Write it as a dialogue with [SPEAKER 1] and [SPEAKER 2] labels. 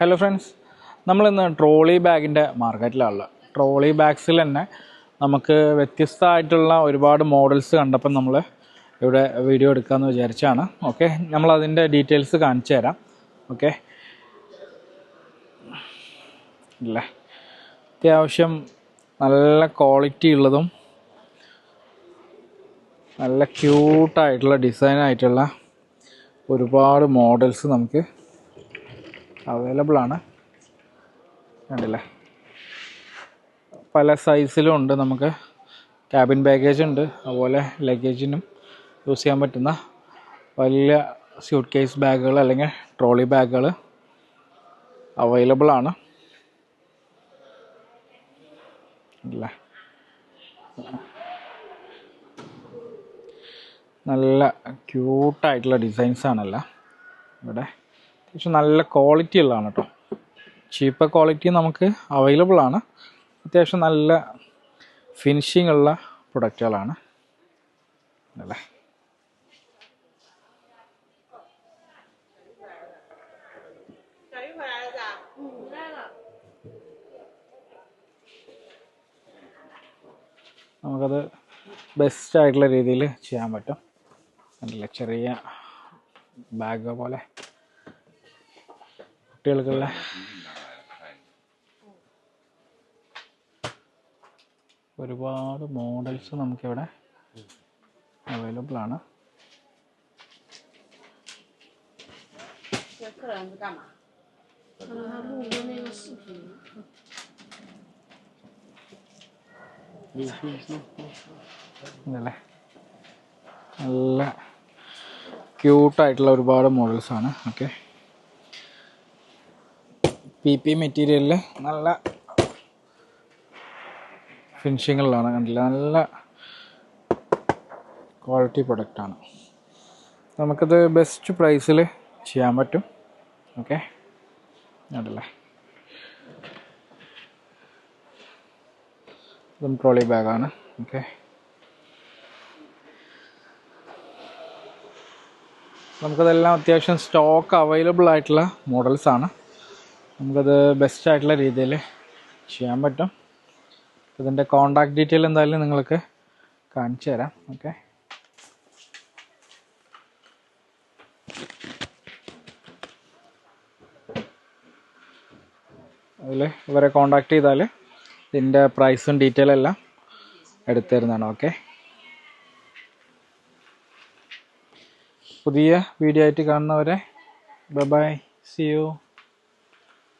[SPEAKER 1] Hello friends നമ്മളിന്ന് trolley ബാഗിന്റെ മാർക്കറ്റിലാണ് ട്രോളി ബാഗ്സിൽ തന്നെ നമുക്ക് വ്യത്യസ്തമായിട്ടുള്ള ഒരുപാട് മോഡൽസ് കണ്ടപ്പോൾ നമ്മൾ ഇവിടെ വീഡിയോ എടുക്കാമെന്ന് വിചാരിച്ചാണ്. ഓക്കെ നമ്മൾ അതിന്റെ ഡീറ്റെയിൽസ് കാണിച്ചു തരാം. ഓക്കെ ഇല്ലേ? അത്യാവശ്യം നല്ല ക്വാളിറ്റി ഉള്ളതും നല്ല ക്യൂട്ടായിട്ടുള്ള ഡിസൈനായിട്ടുള്ള ഒരുപാട് മോഡൽസ് നമുക്ക് അവൈലബിൾ ആണ്. കണ്ടില്ലേ? പല സൈസിലും ഉണ്ട് നമുക്ക്. ക്യാബിൻ ബാഗേജ് ഉണ്ട്. അതുപോലെ ലഗേജിനും യൂസ് ചെയ്യാൻ പറ്റുന്ന വലിയ സ്യൂട്ട് കേസ് ബാഗുകൾ അല്ലെങ്കിൽ ട്രോളി ബാഗുകൾ അവൈലബിൾ ആണ്. അല്ലേ നല്ല ക്യൂട്ടായിട്ടുള്ള ഡിസൈൻസ് ആണല്ലോ ഇവിടെ. അത്യാവശ്യം നല്ല ക്വാളിറ്റി ഉള്ളതാണ് കേട്ടോ ചീപ്പ് ക്വാളിറ്റി നമുക്ക് അവൈലബിൾ ആണ്. അത്യാവശ്യം നല്ല ഫിനിഷിംഗ് ഉള്ള പ്രൊഡക്റ്റുകളാണ് അല്ലേ? നമുക്കത് ബെസ്റ്റ് ആയിട്ടുള്ള രീതിയിൽ ചെയ്യാൻ പറ്റും. നല്ല ചെറിയ ബാഗ് പോലെ. കുട്ടികൾക്കുള്ള. ഒരുപാട് മോഡൽസ് നമുക്കിവിടെ അവൈലബിൾ ആണ്. നല്ല ക്യൂട്ടായിട്ടുള്ള ഒരുപാട് മോഡൽസാണ് ഓക്കെ പി പി മെറ്റീരിയലിൽ നല്ല ഫിനിഷിങ്ങുകളിലാണ് കണ്ടില്ല? നല്ല ക്വാളിറ്റി പ്രൊഡക്റ്റാണ് നമുക്കത് ബെസ്റ്റ് പ്രൈസിൽ ചെയ്യാൻ പറ്റും. ഓക്കെ അതല്ലേ ഇതും ട്രോളി ബാഗാണ് ഓക്കെ നമുക്കതെല്ലാം അത്യാവശ്യം സ്റ്റോക്ക് അവൈലബിൾ ആയിട്ടുള്ള മോഡൽസാണ് നമുക്കത് ബെസ്റ്റ് ആയിട്ടുള്ള രീതിയിൽ ചെയ്യാൻ പറ്റും. ഇതിന്റെ കോണ്ടാക്ട് ഡീറ്റെയിൽ എന്തായാലും നിങ്ങൾക്ക് കാണിച്ചു തരാം. ഓക്കെ അതിൽ ഇവരെ കോണ്ടാക്ട് ചെയ്താൽ ഇതിന്റെ പ്രൈസും ഡീറ്റെയിൽ എല്ലാം എടുത്തു തരുന്നതാണ്. ഓക്കെ പുതിയ വീഡിയോ ആയിട്ട് കാണുന്നവരെ ബൈ സി യു